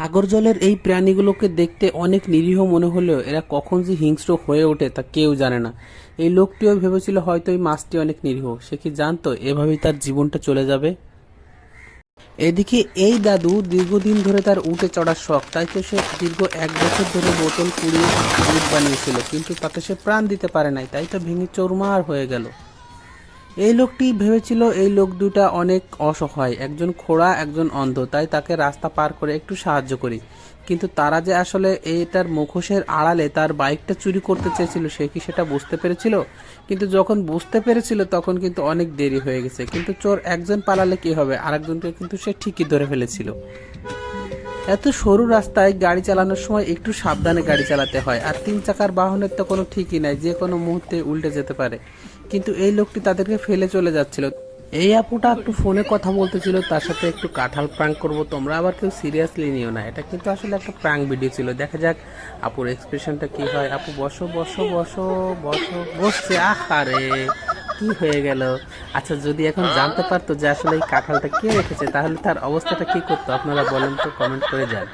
সাগর জলের এই প্রাণীগুলোকে দেখতে অনেক নিরীহ মনে হলেও এরা কখন যে হিংস্র হয়ে ওঠে তা কেউ জানে না। এই লোকটিও ভেবেছিল হয়তো এই মাছটি অনেক নিরীহ। সে কি জানতো এভাবেই তার জীবনটা চলে যাবে? এদিকে এই দাদু দীর্ঘদিন ধরে তার উঠে চড়ার শখ, তাই তো সে দীর্ঘ এক বছর ধরে বোতল কুড়িয়ে দুধ বানিয়েছিল, কিন্তু তাতে সে প্রাণ দিতে পারে নাই, তাই তো ভেঙে চৌরমার হয়ে গেল। এই লোকটি ভেবেছিল এই লোক দুটা অনেক অসহায়, একজন খোড়া, একজন অন্ধ, তাই তাকে রাস্তা পার করে একটু সাহায্য করি। কিন্তু তারা যে আসলে এইটার মুখোশের আড়ালে তার বাইকটা চুরি করতে চেয়েছিল, সে কি সেটা বুঝতে পেরেছিল? কিন্তু যখন বুঝতে পেরেছিল, তখন কিন্তু অনেক দেরি হয়ে গেছে। কিন্তু চোর একজন পালালে কি হবে? আরেকজনকে কিন্তু সে ঠিকই ধরে ফেলেছিল। এত সরু রাস্তায় গাড়ি চালানোর সময় একটু সাবধানে গাড়ি চালাতে হয়, আর তিন চাকার বাহনের তো কোনো ঠিকই নাই, যে কোনো মুহূর্তে উল্টে যেতে পারে। কিন্তু এই লোকটি তাদেরকে ফেলে চলে যাচ্ছিল। এই আপুটা একটু ফোনে কথা বলতেছিল, তার সাথে একটু কাঁঠাল প্রাঙ্ক করব তোমরা, আবার কেউ সিরিয়াসলি নিও না। এটা কিন্তু আসলে একটা প্রাঙ্ক ভিডিও ছিল। দেখা যাক আপুর এক্সপ্রেশনটা কি হয়। আপু, বসো বসো বসো বসো, বসছে। আহারে, কি হয়ে গেল? আচ্ছা যদি এখন জানতে পারতো যে আসলে এই কাঁঠালটা কে রেখেছে, তাহলে তার অবস্থাটা কি করতো? আপনারা বলেন তো কমেন্ট করে যান